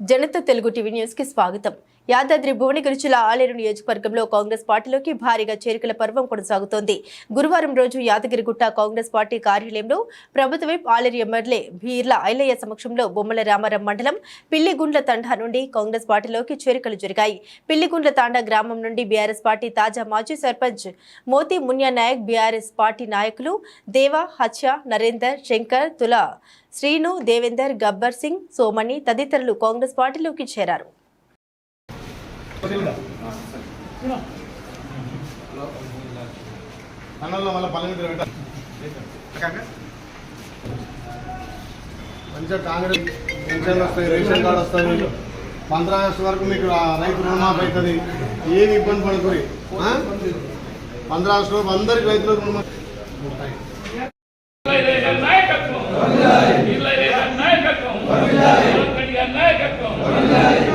Janata Telugu TV న్యూస్కి స్వాగతం. యాదాద్రి భువనగిరి జిల్లా ఆలేరు నియోజకవర్గంలో కాంగ్రెస్ పార్టీలోకి భారీగా చేరికల పర్వం కొనసాగుతోంది. గురువారం రోజు యాదగిరిగుట్ట కాంగ్రెస్ పార్టీ కార్యాలయంలో ప్రభుత్వ వైపు ఆలేరు ఎమ్మెల్యే బీర్ల ఐలయ్య సమక్షంలో బొమ్మల రామారం మండలం పిల్లిగుండ్ల తండా నుండి కాంగ్రెస్ పార్టీలోకి చేరికలు జరిగాయి. పిల్లిగుండ్ల తాండా గ్రామం నుండి బీఆర్ఎస్ పార్టీ తాజా మాజీ సర్పంచ్ మోతి మున్యా నాయక్ బీఆర్ఎస్ పార్టీ నాయకులు దేవా హత్య నరేందర్ శంకర్ తులా శ్రీను దేవేందర్ గబ్బర్ సింగ్ సోమణి తదితరులు కాంగ్రెస్ పార్టీలోకి చేరారు మంచిగా కాంగ్రెస్ పెన్షన్లు వస్తాయి రేషన్ కార్డు వస్తుంది పంద్రా ఆగస్టు వరకు మీకు రైతు రుణమాఫీ అవుతుంది ఏమి ఇబ్బంది పడుతుంది పంద్రా ఆగస్టు వరకు అందరికి రైతులకు రుణమాఫీ నాయకత్వం. నాయకత్వం.